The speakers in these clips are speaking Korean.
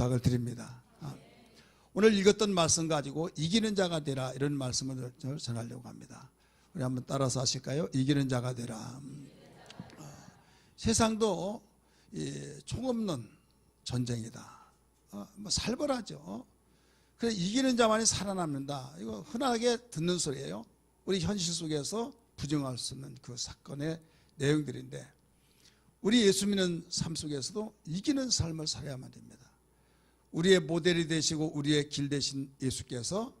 부탁을 드립니다. 아, 오늘 읽었던 말씀 가지고 이기는 자가 되라 이런 말씀을 전하려고 합니다. 우리 한번 따라서 하실까요? 이기는 자가 되라. 음, 어, 세상도 이 총없는 전쟁이다. 어, 뭐 살벌하죠. 그래 이기는 자만이 살아남는다. 이거 흔하게 듣는 소리예요. 우리 현실 속에서 부정할 수 없는 그 사건의 내용들인데 우리 예수 믿는 삶 속에서도 이기는 삶을 살아야만 됩니다. 우리의 모델이 되시고 우리의 길 되신 예수께서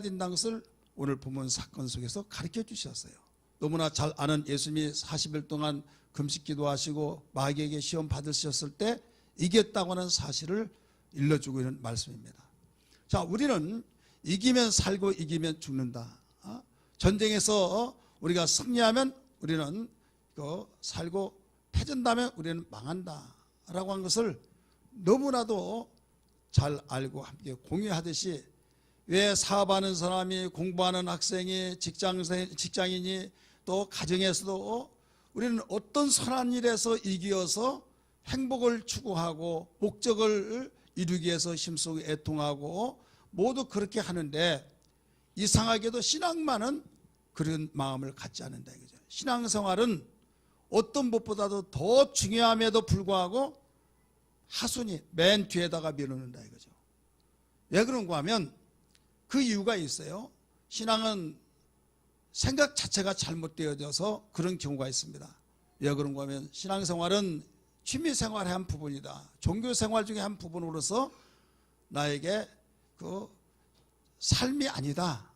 된다는 것을 오늘 본문 사건 속에서 가르쳐 주셨어요. 너무나 잘 아는 예수님이 40일 동안 금식 기도하시고 마귀에게 시험 받으셨을 때 이겼다고 하는 사실을 일러주고 있는 말씀입니다. 자, 우리는 이기면 살고 이기면 죽는다. 어? 전쟁에서 우리가 승리하면 우리는 그 살고 패전다면 우리는 망한다 라고 한 것을 너무나도 잘 알고 함께 공유하듯이 왜 사업하는 사람이 공부하는 학생이 직장 직장인이 또 가정에서도 우리는 어떤 선한 일에서 이기어서 행복을 추구하고 목적을 이루기 위해서 힘쓰고 애통하고 모두 그렇게 하는데 이상하게도 신앙만은 그런 마음을 갖지 않는다 이거죠. 신앙생활은 어떤 것보다도 더 중요함에도 불구하고 하순이 맨 뒤에다가 밀어놓는다 이거죠. 왜 그런가 하면 그 이유가 있어요. 신앙은 생각 자체가 잘못되어져서 그런 경우가 있습니다. 왜 그런가 하면 신앙생활은 취미생활의 한 부분이다. 종교생활 중에 한 부분으로서 나에게 그 삶이 아니다.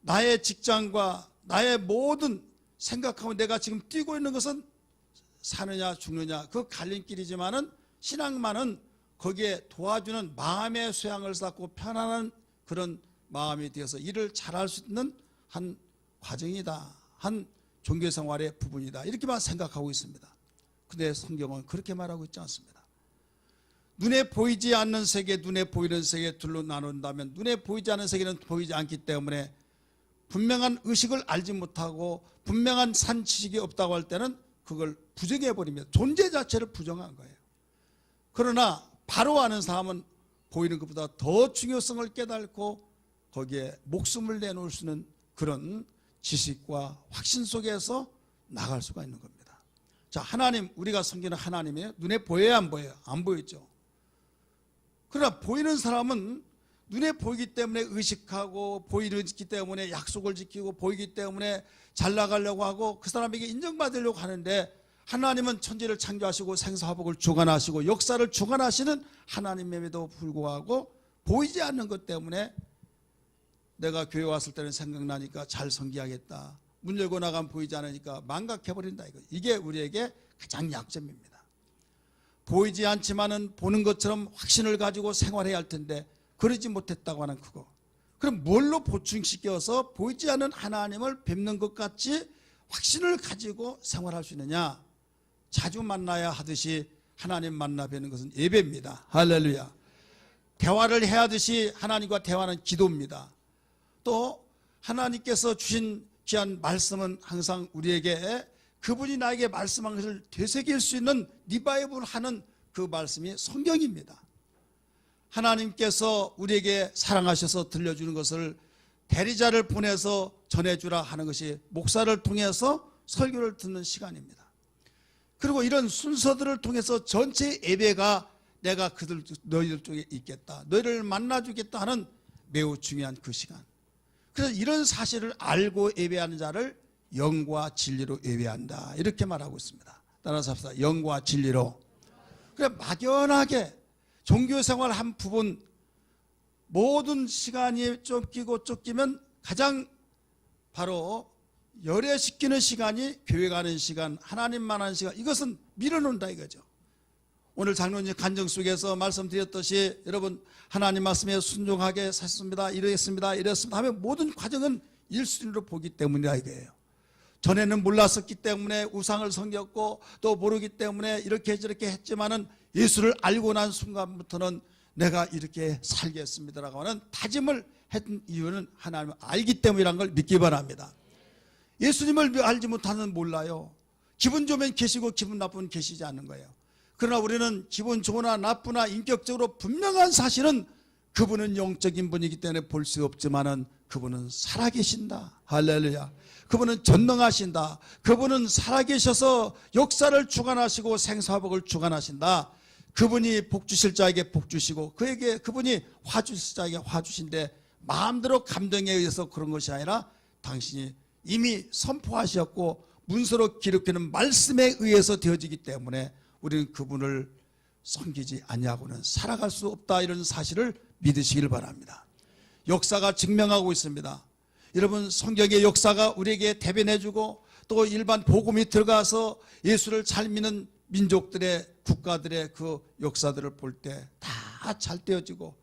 나의 직장과 나의 모든 생각하고 내가 지금 뛰고 있는 것은 사느냐 죽느냐 그 갈림길이지만은 신앙만은 거기에 도와주는 마음의 수양을 쌓고 편안한 그런 마음이 되어서 일을 잘할 수 있는 한 과정이다. 한 종교 생활의 부분이다. 이렇게만 생각하고 있습니다. 근데 성경은 그렇게 말하고 있지 않습니다. 눈에 보이지 않는 세계, 눈에 보이는 세계 둘로 나눈다면 눈에 보이지 않는 세계는 보이지 않기 때문에 분명한 의식을 알지 못하고 분명한 산 지식이 없다고 할 때는 그걸 부정해 버립니다. 존재 자체를 부정한 거예요. 그러나 바로 아는 사람은 보이는 것보다 더 중요성을 깨닫고 거기에 목숨을 내놓을 수 있는 그런 지식과 확신 속에서 나갈 수가 있는 겁니다. 자, 하나님, 우리가 섬기는 하나님이 눈에 보여야 안 보여요? 안 보이죠. 그러나 보이는 사람은 눈에 보이기 때문에 의식하고 보이기 때문에 약속을 지키고 보이기 때문에 잘 나가려고 하고 그 사람에게 인정받으려고 하는데 하나님은 천지를 창조하시고 생사화복을 주관하시고 역사를 주관하시는 하나님임에도 불구하고 보이지 않는 것 때문에 내가 교회 왔을 때는 생각나니까 잘 섬기하겠다. 문 열고 나가면 보이지 않으니까 망각해버린다. 이거. 이게 우리에게 가장 약점입니다. 보이지 않지만은 보는 것처럼 확신을 가지고 생활해야 할 텐데 그러지 못했다고 하는 그거. 그럼 뭘로 보충시켜서 보이지 않는 하나님을 뵙는 것 같이 확신을 가지고 생활할 수 있느냐? 자주 만나야 하듯이 하나님 만나 뵈는 것은 예배입니다. 할렐루야. 대화를 해야 하듯이 하나님과 대화는 기도입니다. 또 하나님께서 주신 귀한 말씀은 항상 우리에게 그분이 나에게 말씀한 것을 되새길 수 있는 리바이블 하는 그 말씀이 성경입니다. 하나님께서 우리에게 사랑하셔서 들려주는 것을 대리자를 보내서 전해주라 하는 것이 목사를 통해서 설교를 듣는 시간입니다. 그리고 이런 순서들을 통해서 전체 예배가 내가 그들 너희들 쪽에 있겠다. 너희를 만나 주겠다 하는 매우 중요한 그 시간. 그래서 이런 사실을 알고 예배하는 자를 영과 진리로 예배한다. 이렇게 말하고 있습니다. 따라서 합시다. 영과 진리로. 그래 막연하게 종교 생활 한 부분 모든 시간이 쫓기고 쫓기면 가장 바로 열애시키는 시간이 교회 가는 시간, 하나님만 하는 시간 이것은 밀어놓는다 이거죠. 오늘 장로님 간증 속에서 말씀드렸듯이 여러분 하나님 말씀에 순종하게 사셨습니다. 이랬습니다. 이랬습니다. 하면 모든 과정은 일순위로 보기 때문이라 이거예요. 전에는 몰랐었기 때문에 우상을 섬겼고 또 모르기 때문에 이렇게 저렇게 했지만은 예수를 알고 난 순간부터는 내가 이렇게 살겠습니다라고 하는 다짐을 했던 이유는 하나님을 알기 때문이라는 걸 믿기 바랍니다. 예수님을 알지 못하는 몰라요. 기분 좋으면 계시고 기분 나쁘면 계시지 않는 거예요. 그러나 우리는 기분 좋으나 나쁘나 인격적으로 분명한 사실은 그분은 영적인 분이기 때문에 볼 수 없지만은 그분은 살아계신다. 할렐루야. 그분은 전능하신다. 그분은 살아계셔서 역사를 주관하시고 생사복을 주관하신다. 그분이 복 주실 자에게 복 주시고 그에게 그분이 화 주실 자에게 화 주신데 마음대로 감정에 의해서 그런 것이 아니라 당신이 이미 선포하셨고 문서로 기록되는 말씀에 의해서 되어지기 때문에 우리는 그분을 섬기지 아니하고는 살아갈 수 없다 이런 사실을 믿으시길 바랍니다. 역사가 증명하고 있습니다. 여러분 성경의 역사가 우리에게 대변해주고 또 일반 복음이 들어가서 예수를 잘 믿는 민족들의 국가들의 그 역사들을 볼 때 다 잘 되어지고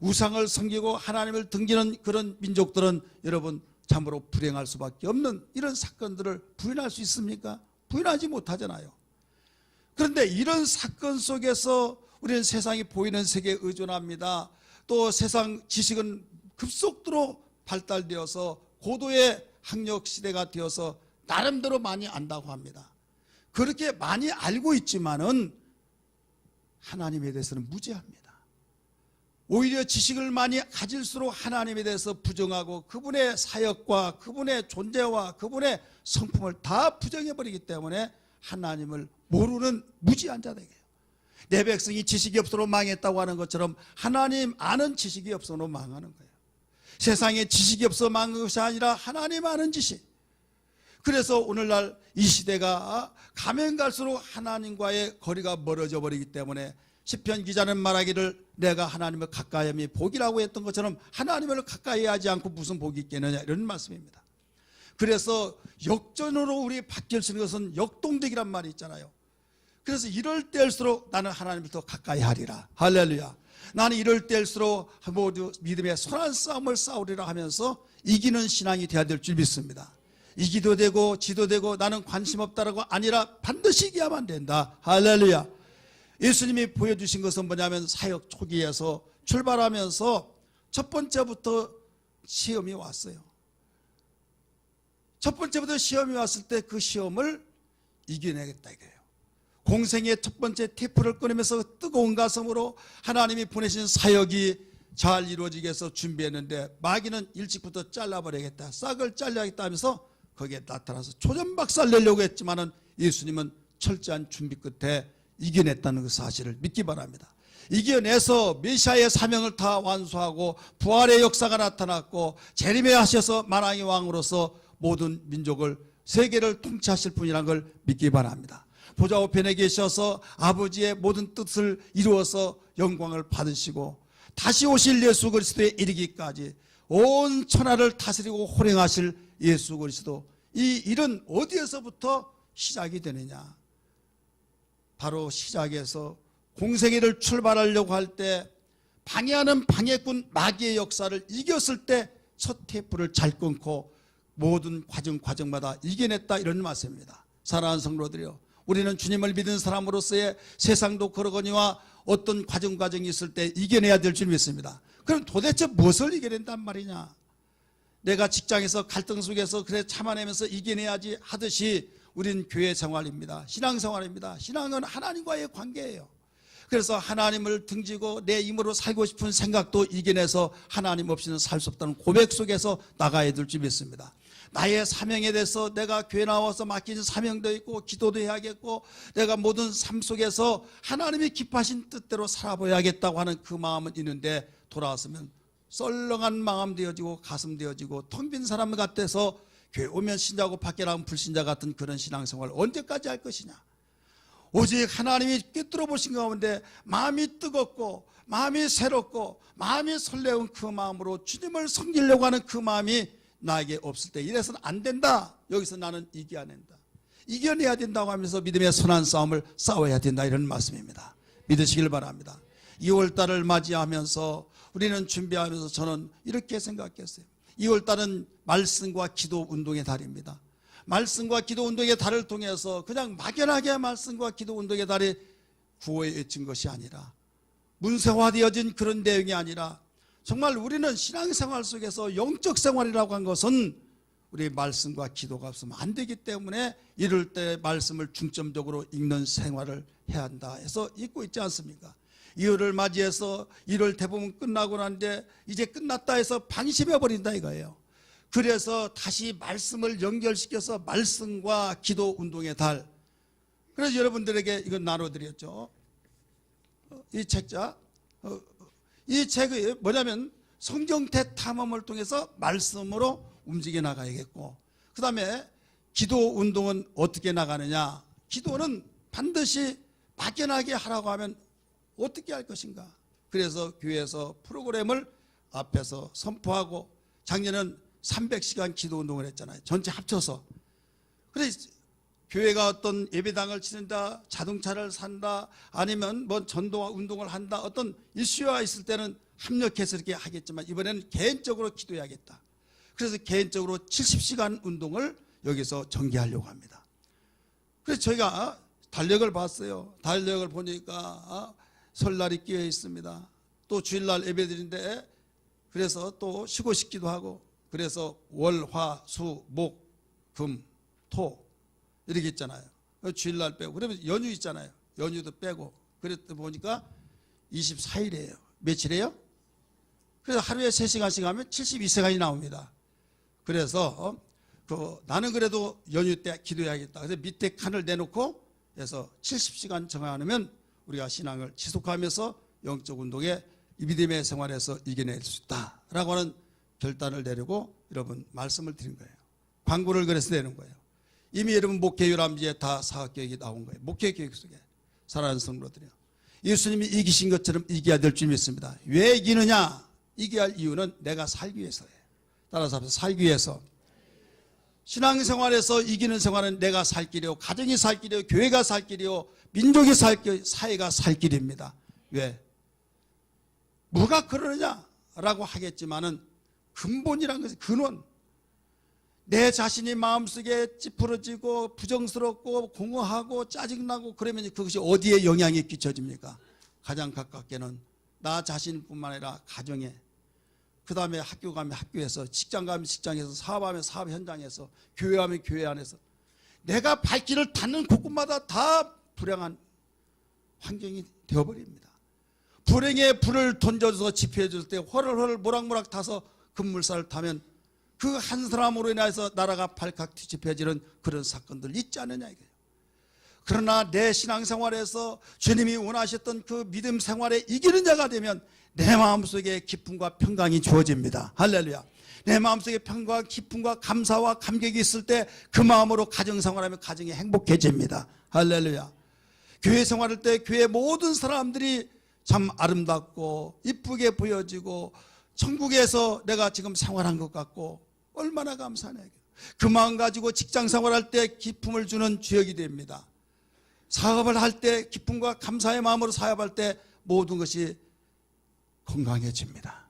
우상을 섬기고 하나님을 등지는 그런 민족들은 여러분 참으로 불행할 수밖에 없는 이런 사건들을 부인할 수 있습니까? 부인하지 못하잖아요. 그런데 이런 사건 속에서 우리는 세상이 보이는 세계에 의존합니다. 또 세상 지식은 급속도로 발달되어서 고도의 학력 시대가 되어서 나름대로 많이 안다고 합니다. 그렇게 많이 알고 있지만은 하나님에 대해서는 무지합니다. 오히려 지식을 많이 가질수록 하나님에 대해서 부정하고 그분의 사역과 그분의 존재와 그분의 성품을 다 부정해버리기 때문에 하나님을 모르는 무지한 자들이에요. 내 백성이 지식이 없어로 망했다고 하는 것처럼 하나님 아는 지식이 없어로 망하는 거예요. 세상에 지식이 없어 망한 것이 아니라 하나님 아는 지식. 그래서 오늘날 이 시대가 가면 갈수록 하나님과의 거리가 멀어져 버리기 때문에 시편 기자는 말하기를 내가 하나님을 가까이 함이 복이라고 했던 것처럼 하나님을 가까이 하지 않고 무슨 복이 있겠느냐 이런 말씀입니다. 그래서 역전으로 우리 바뀔 수 있는 것은 역동적이란 말이 있잖아요. 그래서 이럴 때일수록 나는 하나님을 더 가까이 하리라. 할렐루야. 나는 이럴 때일수록 모두 믿음의 선한 싸움을 싸우리라 하면서 이기는 신앙이 되어야 될 줄 믿습니다. 이기도 되고 지도 되고 나는 관심 없다라고 아니라 반드시 이기야만 된다. 할렐루야. 예수님이 보여주신 것은 뭐냐면 사역 초기에서 출발하면서 첫 번째부터 시험이 왔어요. 첫 번째부터 시험이 왔을 때 그 시험을 이겨내겠다 이거예요. 공생의 첫 번째 테프를 끊으면서 뜨거운 가슴으로 하나님이 보내신 사역이 잘 이루어지게 해서 준비했는데 마귀는 일찍부터 잘라버리겠다. 싹을 잘라야겠다 하면서 거기에 나타나서 초전박살 내려고 했지만은 예수님은 철저한 준비 끝에 이겨냈다는 그 사실을 믿기 바랍니다. 이겨내서 메시아의 사명을 다 완수하고 부활의 역사가 나타났고 재림하셔서 만왕의 왕으로서 모든 민족을 세계를 통치하실 분이라는 걸 믿기 바랍니다. 보좌 우편에 계셔서 아버지의 모든 뜻을 이루어서 영광을 받으시고 다시 오실 예수 그리스도에 이르기까지 온 천하를 다스리고 호령하실 예수 그리스도 이 일은 어디에서부터 시작이 되느냐? 바로 시작에서 공생애를 출발하려고 할 때 방해하는 방해꾼 마귀의 역사를 이겼을 때 첫 테이프를 잘 끊고 모든 과정 과정마다 이겨냈다 이런 말씀입니다. 사랑하는 성도들이요. 우리는 주님을 믿은 사람으로서의 세상도 그러거니와 어떤 과정 과정이 있을 때 이겨내야 될 줄 믿습니다. 그럼 도대체 무엇을 이겨낸단 말이냐? 내가 직장에서 갈등 속에서 그래 참아내면서 이겨내야지 하듯이 우린 교회 생활입니다. 신앙 생활입니다. 신앙은 하나님과의 관계예요. 그래서 하나님을 등지고 내 힘으로 살고 싶은 생각도 이겨내서 하나님 없이는 살 수 없다는 고백 속에서 나가야 될 줄 믿습니다. 나의 사명에 대해서 내가 교회 나와서 맡긴 사명도 있고 기도도 해야겠고 내가 모든 삶 속에서 하나님이 기뻐하신 뜻대로 살아보야겠다고 하는 그 마음은 있는데 돌아왔으면 썰렁한 마음 되어지고 가슴 되어지고 텅 빈 사람 같아서 교회 오면 신자고 밖에 나면 불신자 같은 그런 신앙생활 언제까지 할 것이냐 오직 하나님이 꿰뚫어 보신 가운데 마음이 뜨겁고 마음이 새롭고 마음이 설레운 그 마음으로 주님을 섬기려고 하는 그 마음이 나에게 없을 때 이래서는 안 된다. 여기서 나는 이겨낸다. 이겨내야 된다고 하면서 믿음의 선한 싸움을 싸워야 된다 이런 말씀입니다. 믿으시길 바랍니다. 2월 달을 맞이하면서 우리는 준비하면서 저는 이렇게 생각했어요. 2월달은 말씀과 기도 운동의 달입니다. 말씀과 기도 운동의 달을 통해서 그냥 막연하게 말씀과 기도 운동의 달이 구호에 외친 것이 아니라 문세화되어진 그런 내용이 아니라 정말 우리는 신앙생활 속에서 영적 생활이라고 한 것은 우리 말씀과 기도가 없으면 안 되기 때문에 이럴 때 말씀을 중점적으로 읽는 생활을 해야 한다 해서 읽고 있지 않습니까? 2월을 맞이해서 1월 대부분 끝나고 나는데 이제 끝났다 해서 방심해 버린다 이거예요. 그래서 다시 말씀을 연결시켜서 말씀과 기도 운동의 달. 그래서 여러분들에게 이건 나눠드렸죠. 어, 이 책자, 어, 이 책이 뭐냐면 성경태 탐험을 통해서 말씀으로 움직여 나가야겠고, 그 다음에 기도 운동은 어떻게 나가느냐? 기도는 반드시 막연하게 하라고 하면 어떻게 할 것인가? 그래서 교회에서 프로그램을 앞에서 선포하고 작년은 300시간 기도 운동을 했잖아요. 전체 합쳐서. 그래서 교회가 어떤 예배당을 치는다, 자동차를 산다, 아니면 뭐 전도 운동을 한다, 어떤 이슈가 있을 때는 합력해서 이렇게 하겠지만 이번에는 개인적으로 기도해야겠다. 그래서 개인적으로 70시간 운동을 여기서 전개하려고 합니다. 그래서 저희가 달력을 봤어요. 달력을 보니까 아, 설날이 끼어 있습니다. 또 주일날 예배드린데 그래서 또 쉬고 싶기도 하고 그래서 월, 화, 수, 목, 금, 토 이렇게 있잖아요. 주일날 빼고 그러면 연휴 있잖아요. 연휴도 빼고 그랬다 보니까 24일이에요. 며칠이에요? 그래서 하루에 3시간씩 하면 72시간이 나옵니다. 그래서 어, 그 나는 그래도 연휴 때 기도해야겠다. 그래서 밑에 칸을 내놓고 해서 70시간 정하면 우리가 신앙을 지속하면서 영적 운동에 이 믿음의 생활에서 이겨낼 수 있다라고 하는 결단을 내리고 여러분 말씀을 드린 거예요. 광고를 그래서 내는 거예요. 이미 여러분 목회 유람지에 다 사학계획이 나온 거예요. 목회 계획 속에 사랑하는 성도들이요. 예수님이 이기신 것처럼 이겨야 될 줄 믿습니다. 왜 이기느냐? 이겨야 할 이유는 내가 살기 위해서예요. 따라서 살기 위해서. 신앙생활에서 이기는 생활은 내가 살 길이요, 가정이 살 길이요, 교회가 살 길이요, 민족이 살 길, 사회가 살 길입니다. 왜? 뭐가 그러느냐라고 하겠지만은 근본이란 것은 근원. 내 자신이 마음속에 찌푸러지고 부정스럽고 공허하고 짜증나고 그러면 그것이 어디에 영향이 끼쳐집니까? 가장 가깝게는 나 자신뿐만 아니라 가정에 그 다음에 학교 가면 학교에서 직장 가면 직장에서 사업하면 사업 현장에서 교회 하면 교회 안에서 내가 발길을 닿는 곳곳마다 다 불행한 환경이 되어버립니다. 불행에 불을 던져서 집회해 줄 때 허를허를 모락모락 타서 급물살을 타면 그 한 사람으로 인해서 나라가 발칵 뒤집혀지는 그런 사건들 있지 않느냐 이거예요. 그러나 내 신앙생활에서 주님이 원하셨던 그 믿음 생활에 이기는 자가 되면 내 마음속에 기쁨과 평강이 주어집니다. 할렐루야. 내 마음속에 평강과 기쁨과 감사와 감격이 있을 때 그 마음으로 가정생활하면 가정이 행복해집니다. 할렐루야. 교회 생활할 때 교회 모든 사람들이 참 아름답고 이쁘게 보여지고 천국에서 내가 지금 생활한 것 같고 얼마나 감사하냐. 그 마음 가지고 직장 생활할 때 기쁨을 주는 주역이 됩니다. 사업을 할 때 기쁨과 감사의 마음으로 사업할 때 모든 것이 건강해집니다.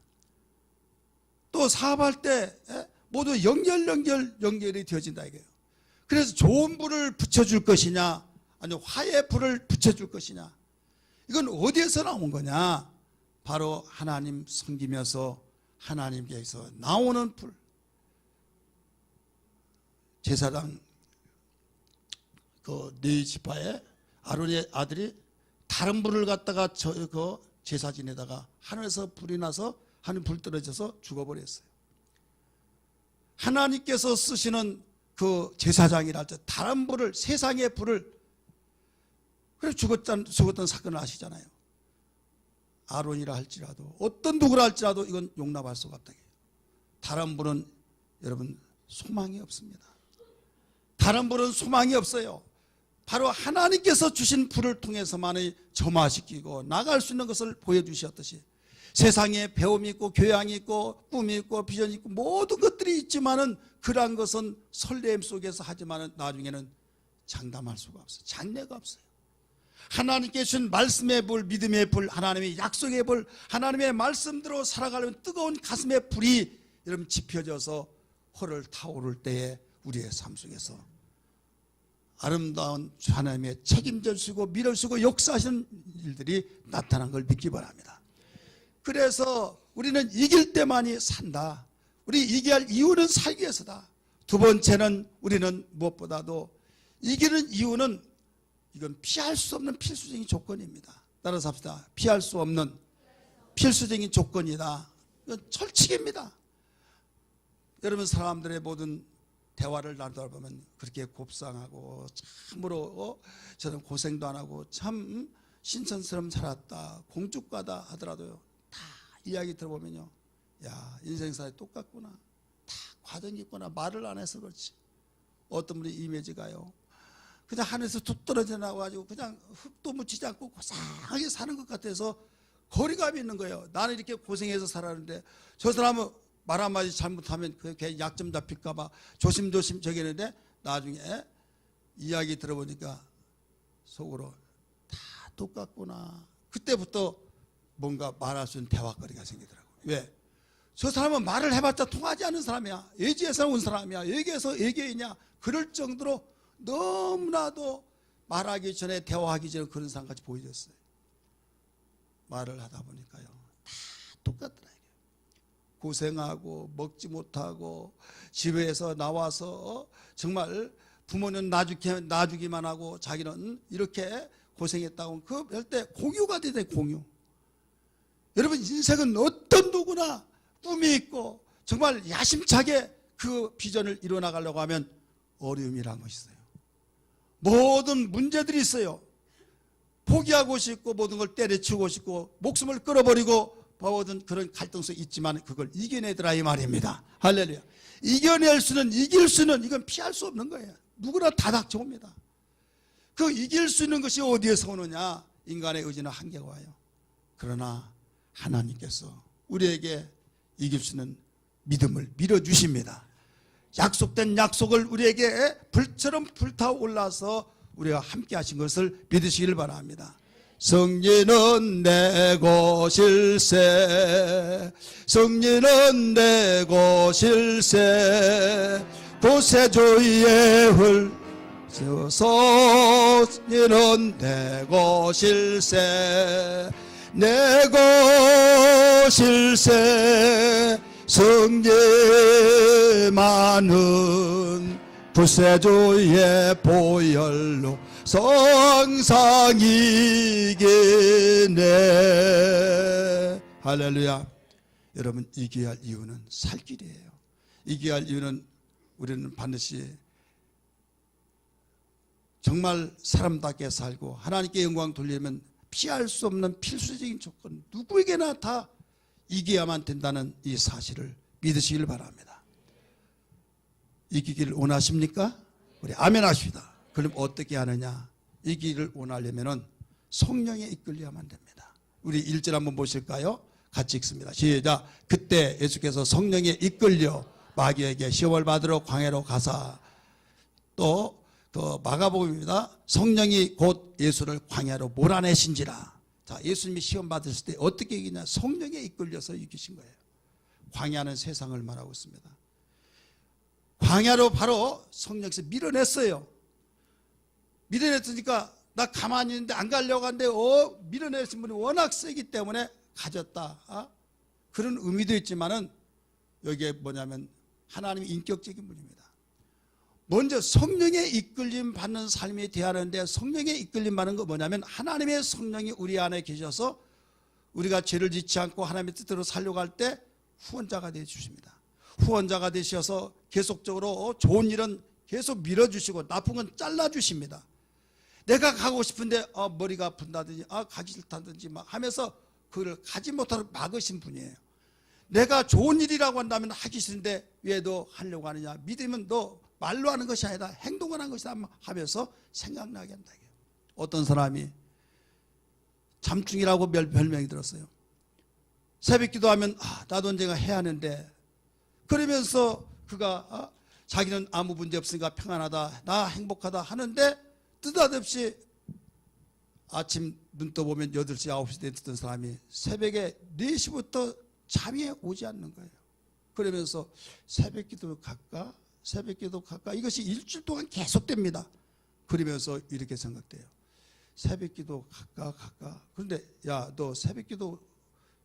또 사업할 때 예, 모두 연결 연결 연결이 되어진다 이거예요. 그래서 좋은 불을 붙여줄 것이냐 아니 화의 불을 붙여줄 것이냐 이건 어디에서 나온 거냐 바로 하나님 섬기면서 하나님께서 나오는 불 제사장 그네 지파에 아론의 아들이 다른 불을 갖다가 저그 제사 지내다가 하늘에서 불이 나서 하늘 불 떨어져서 죽어버렸어요. 하나님께서 쓰시는 그 제사장이랄 때 다른 불을 세상의 불을 그래 죽었던 죽었던 사건을 아시잖아요. 아론이라 할지라도 어떤 누구라 할지라도 이건 용납할 수가 없다. 다른 불은 여러분 소망이 없습니다. 다른 불은 소망이 없어요. 바로 하나님께서 주신 불을 통해서만이 점화시키고 나갈 수 있는 것을 보여주셨듯이 세상에 배움이 있고 교양이 있고 꿈이 있고 비전이 있고 모든 것들이 있지만은 그러한 것은 설렘 속에서 하지만은 나중에는 장담할 수가 없어요. 장래가 없어요. 하나님께 주신 말씀의 불, 믿음의 불, 하나님의 약속의 불, 하나님의 말씀대로 살아가려면 뜨거운 가슴의 불이 여러분 지펴져서 허를 타오를 때에 우리의 삶 속에서 아름다운 하나님의 책임져 주시고 밀어 주시고 역사하시는 일들이 나타난 걸 믿기 바랍니다. 그래서 우리는 이길 때만이 산다. 우리 이겨야 할 이유는 살기 위해서다. 두 번째는 우리는 무엇보다도 이기는 이유는 이건 피할 수 없는 필수적인 조건입니다. 따라서 합시다. 피할 수 없는 필수적인 조건이다. 이건 철칙입니다. 여러분 사람들의 모든 대화를 나누다 보면 그렇게 곱상하고 참으로 어? 저는 고생도 안 하고 참 신선스럼 살았다 공주과다 하더라도요 다 이야기 들어보면요. 야 인생사에 똑같구나. 다 과정이 있구나. 말을 안 해서 그렇지. 어떤 분이 이미지가요. 그냥 하늘에서 툭 떨어져 나와가지고 그냥 흙도 묻히지 않고 고상하게 사는 것 같아서 거리감이 있는 거예요. 나는 이렇게 고생해서 살았는데 저 사람은 말 한마디 잘못하면 그게 약점 잡힐까봐 조심조심 저기 했는데 나중에 이야기 들어보니까 속으로 다 똑같구나. 그때부터 뭔가 말할 수 있는 대화거리가 생기더라고요. 왜? 저 사람은 말을 해봤자 통하지 않는 사람이야. 예지에서 온 사람이야. 얘기해서 얘기했냐. 그럴 정도로 너무나도 말하기 전에 대화하기 전에 그런 사람같이 보여졌어요. 말을 하다 보니까요. 다 똑같더라. 고생하고 먹지 못하고 집에서 나와서 정말 부모는 놔주기, 놔주기만 하고 자기는 이렇게 고생했다고 그 별때 공유가 되대 공유. 여러분 인생은 어떤 누구나 꿈이 있고 정말 야심차게 그 비전을 이뤄나가려고 하면 어려움이란 것이 있어요. 모든 문제들이 있어요. 포기하고 싶고 모든 걸 때려치우고 싶고 목숨을 끌어버리고 모든 그런 갈등성이 있지만 그걸 이겨내더라 이 말입니다. 할렐루야. 이겨낼 수는 이길 수는 이건 피할 수 없는 거예요. 누구나 다 닥쳐옵니다. 그 이길 수 있는 것이 어디에서 오느냐? 인간의 의지는 한계가 와요. 그러나 하나님께서 우리에게 이길 수 있는 믿음을 밀어주십니다. 약속된 약속을 우리에게 불처럼 불타올라서 우리가 함께 하신 것을 믿으시길 바랍니다. 성리는 내 곳일세. 성리는 내 곳일세. 구세주의 흘 성리는 내 곳일세. 내 곳일세. 성리 많은 구세주의 보혈로 성상이기네 할렐루야 여러분 이겨야 할 이유는 살 길이에요 이겨야 할 이유는 우리는 반드시 정말 사람답게 살고 하나님께 영광 돌리려면 피할 수 없는 필수적인 조건 누구에게나 다 이겨야만 된다는 이 사실을 믿으시길 바랍니다 이기기를 원하십니까? 우리 아멘 하십니다. 그럼 어떻게 하느냐? 이기기를 원하려면은 성령에 이끌려야만 됩니다. 우리 1절 한번 보실까요? 같이 읽습니다. 시작. 그때 예수께서 성령에 이끌려 마귀에게 시험을 받으러 광야로 가사 또 그 마가복음입니다. 성령이 곧 예수를 광야로 몰아내신지라. 자, 예수님이 시험 받으실 때 어떻게 이기냐? 성령에 이끌려서 이기신 거예요. 광야는 세상을 말하고 있습니다. 광야로 바로 성령께서 밀어냈어요. 밀어냈으니까 나 가만히 있는데 안 가려고 하는데 어 밀어내신 분이 워낙 세기 때문에 가졌다. 어? 그런 의미도 있지만은 여기에 뭐냐면 하나님의 인격적인 분입니다. 먼저 성령의 이끌림 받는 삶이 되하는데 성령의 이끌림 받는 거 뭐냐면 하나님의 성령이 우리 안에 계셔서 우리가 죄를 짓지 않고 하나님의 뜻대로 살려고 할 때 후원자가 되어 주십니다. 후원자가 되셔서 계속적으로 좋은 일은 계속 밀어주시고 나쁜 건 잘라주십니다. 내가 가고 싶은데 어, 머리가 아픈다든지 아, 가기 싫다든지 막 하면서 그걸 가지 못하도록 막으신 분이에요. 내가 좋은 일이라고 한다면 하기 싫은데 왜 너 하려고 하느냐? 믿으면 너 말로 하는 것이 아니라 행동을 하는 것이다 하면서 생각나게 한다. 어떤 사람이 잠중이라고 별- 별명이 들었어요. 새벽 기도하면 아, 나도 언젠가 해야 하는데 그러면서 그가 아, 자기는 아무 문제 없으니까 평안하다 나 행복하다 하는데 뜻하듯이 아침 눈 떠보면 8시 9시 때 듣던 사람이 새벽에 4시부터 잠이 오지 않는 거예요. 그러면서 새벽 기도 갈까? 새벽 기도 갈까? 이것이 일주일 동안 계속됩니다. 그러면서 이렇게 생각돼요. 새벽 기도 갈까 갈까? 그런데 야 너 새벽 기도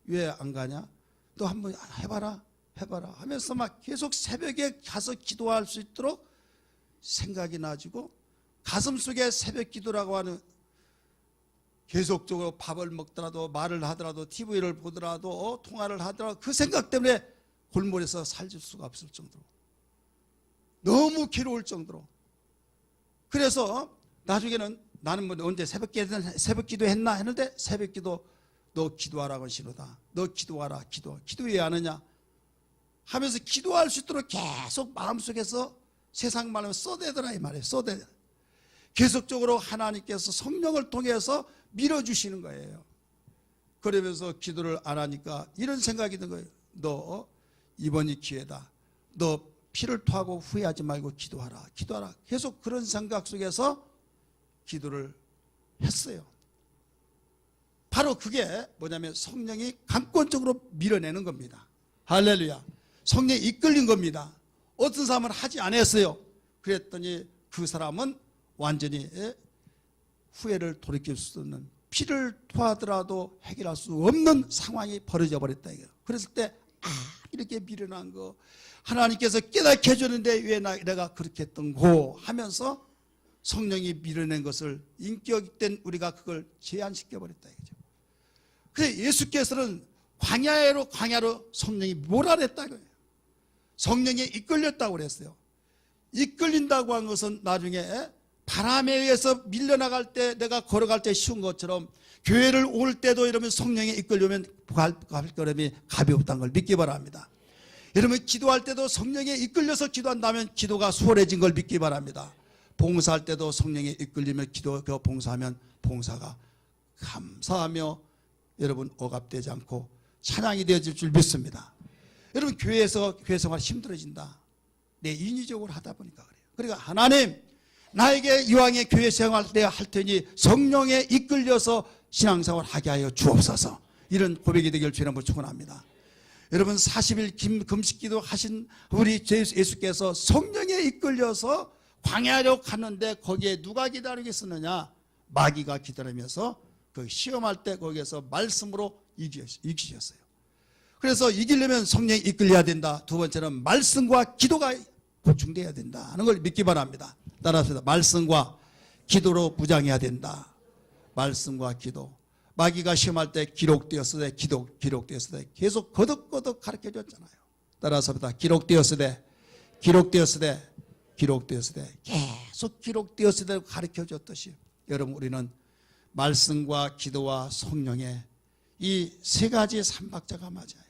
왜 안 가냐? 너 한번 해봐라 해봐라 하면서 막 계속 새벽에 가서 기도할 수 있도록 생각이 나지고 가슴 속에 새벽 기도라고 하는 계속적으로 밥을 먹더라도 말을 하더라도 TV를 보더라도 어, 통화를 하더라도 그 생각 때문에 골몰에서 살질 수가 없을 정도로 너무 괴로울 정도로 그래서 나중에는 나는 뭐 언제 새벽 기도 새벽 했나 했는데 새벽 기도 너 기도하라고 신호다. 너 기도하라. 기도. 기도 왜안 하냐? 하면서 기도할 수 있도록 계속 마음속에서 세상 말하면 써대더라 이 말이에요. 써대. 계속적으로 하나님께서 성령을 통해서 밀어주시는 거예요. 그러면서 기도를 안 하니까 이런 생각이 든 거예요. 너 이번이 기회다. 너 피를 토하고 후회하지 말고 기도하라. 기도하라. 계속 그런 생각 속에서 기도를 했어요. 바로 그게 뭐냐면 성령이 강권적으로 밀어내는 겁니다. 할렐루야. 성령이 이끌린 겁니다. 어떤 사람은 하지 않았어요. 그랬더니 그 사람은 완전히 예, 후회를 돌이킬 수 없는 피를 토하더라도 해결할 수 없는 상황이 벌어져 버렸다 이거예요. 그랬을 때 아, 이렇게 미련한 거 하나님께서 깨닫게 해줬는데 왜 나- 내가 그렇게 했던 고 하면서 성령이 밀어낸 것을 인격된 우리가 그걸 제한시켜 버렸다 이거죠. 그래 예수께서는 광야로 광야로 성령이 몰아냈다 이거예요. 성령에 이끌렸다고 그랬어요. 이끌린다고 한 것은 나중에 바람에 의해서 밀려나갈 때 내가 걸어갈 때 쉬운 것처럼 교회를 올 때도 이러면 성령에 이끌려면 발걸음이 가볍다는 걸 믿기 바랍니다. 여러분 기도할 때도 성령에 이끌려서 기도한다면 기도가 수월해진 걸 믿기 바랍니다. 봉사할 때도 성령에 이끌리면 기도 그 봉사하면 봉사가 감사하며 여러분 억압되지 않고 찬양이 되어질 줄 믿습니다. 여러분 교회에서 교회 생활 힘들어진다. 내 인위적으로 하다 보니까 그래요. 그러니까 하나님 나에게 이왕에 교회 생활 내가 할 테니 성령에 이끌려서 신앙생활 하게 하여 주옵소서. 이런 고백이 되길 주님 한번 축원합니다. 여러분 40일 김, 금식기도 하신 우리 예수- 예수께서 성령에 이끌려서 광야로 갔는데 거기에 누가 기다리고 있었느냐? 마귀가 기다리면서 그 시험할 때 거기에서 말씀으로 이기- 이기셨어요. 그래서 이기려면 성령이 이끌려야 된다. 두 번째는 말씀과 기도가 보충돼야 된다. 하는 걸 믿기 바랍니다 따라서 말씀과 기도로 무장해야 된다 말씀과 기도 마귀가 시험할 때 기록되었을 때 기록, 기록되었을 때 계속 거듭거듭 가르쳐 줬잖아요. 따라서보다 기록되었을 때 기록되었을 때 기록되었을 때 계속 기록되었을 때 가르쳐 줬듯이 여러분 우리는 말씀과 기도와 성령의 이 세 가지 삼박자가 맞아요.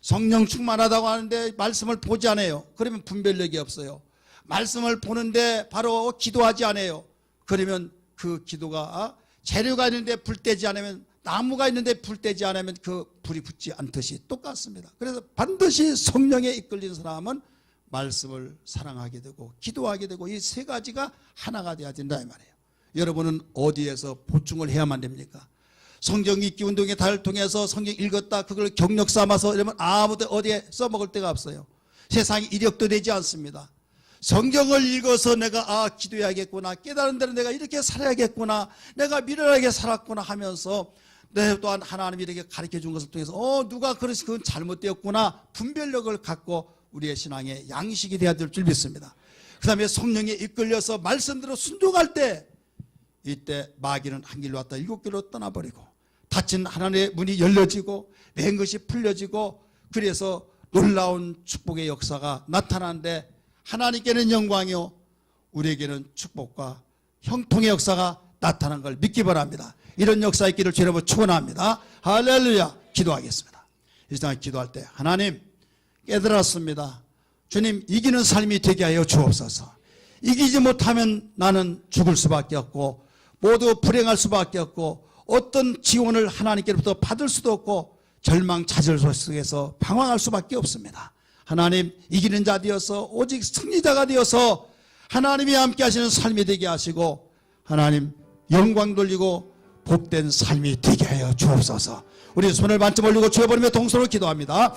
성령 충만하다고 하는데 말씀을 보지 않아요. 그러면 분별력이 없어요. 말씀을 보는데 바로 기도하지 않아요. 그러면 그 기도가 재료가 있는데 불 떼지 않으면 나무가 있는데 불 떼지 않으면 그 불이 붙지 않듯이 똑같습니다. 그래서 반드시 성령에 이끌린 사람은 말씀을 사랑하게 되고 기도하게 되고 이 세 가지가 하나가 돼야 된다 이 말이에요. 여러분은 어디에서 보충을 해야만 됩니까? 성경 읽기 운동의 달을 통해서 성경 읽었다 그걸 경력 삼아서 이러면 아무도 어디에 써먹을 데가 없어요. 세상이 이력도 되지 않습니다. 성경을 읽어서 내가 아 기도해야겠구나. 깨달은 대로 내가 이렇게 살아야겠구나. 내가 미련하게 살았구나 하면서 내 또한 하나님이 이렇게 가르쳐 준 것을 통해서 어 누가 그래서 그건 잘못되었구나. 분별력을 갖고 우리의 신앙의 양식이 되어야 될 줄 믿습니다. 그 다음에 성령에 이끌려서 말씀대로 순종할 때 이때 마귀는 한 길로 왔다 일곱 길로 떠나버리고 닫힌 하나님의 문이 열려지고 맨 것이 풀려지고 그래서 놀라운 축복의 역사가 나타나는데 하나님께는 영광이요 우리에게는 축복과 형통의 역사가 나타난 걸 믿기 바랍니다. 이런 역사 있기를 주여 축원합니다. 할렐루야. 기도하겠습니다. 이 시간 기도할 때 하나님 깨달았습니다. 주님 이기는 삶이 되게 하여 주옵소서. 이기지 못하면 나는 죽을 수밖에 없고 모두 불행할 수밖에 없고 어떤 지원을 하나님께로부터 받을 수도 없고 절망 차절 속에서 방황할 수밖에 없습니다. 하나님 이기는 자 되어서 오직 승리자가 되어서 하나님이 함께 하시는 삶이 되게 하시고 하나님 영광 돌리고 복된 삶이 되게 하여 주옵소서. 우리 손을 반쯤 올리고 주여 버리며 동서로 기도합니다.